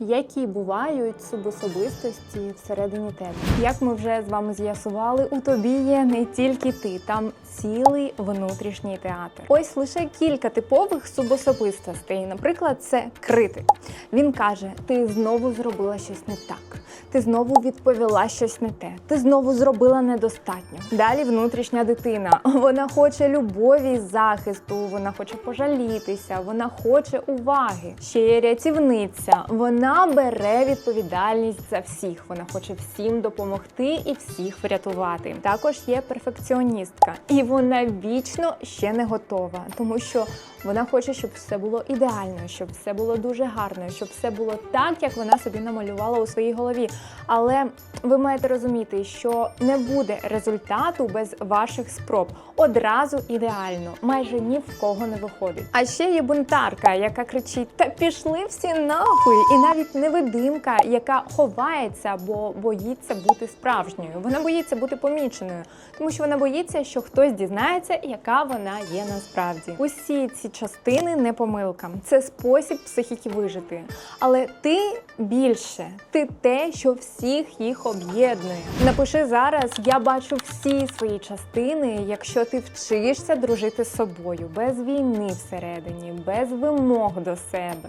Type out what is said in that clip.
які бувають субособистості всередині тебе. Як ми вже з вами з'ясували, у тобі є не тільки ти, там цілий внутрішній театр. Ось лише кілька типових субособистостей. Наприклад, це критик. Він каже: ти знову зробила щось не так. Ти знову відповіла щось не те. Ти знову зробила недостатньо. Далі внутрішня дитина. Вона хоче любові захисту, вона хоче пожалітися, вона хоче уваги. Ще є рятівниця. Вона бере відповідальність за всіх. Вона хоче всім допомогти і всіх врятувати. Також є перфекціоністка, і вона вічно ще не готова, тому що вона хоче, щоб все було ідеально, щоб все було дуже гарно, щоб все було так, як вона собі намалювала у своїй голові. Але ви маєте розуміти, що не буде результату без ваших спроб. Одразу ідеально, майже ні в кого не виходить. А ще є бунтарка, яка кричить: Та пішли всі нахуй! І навіть невидимка, яка ховається, бо боїться бути справжньою. Вона боїться бути поміченою, тому що вона боїться, що хтось дізнається, яка вона є насправді. Усі ці частини не помилка, це спосіб психіки вижити. Але ти більше, ти те, що всіх їх об'єднує. Напиши зараз: я бачу всі свої частини, якщо ти вчишся дружити з собою без війни всередині, без вимог до себе.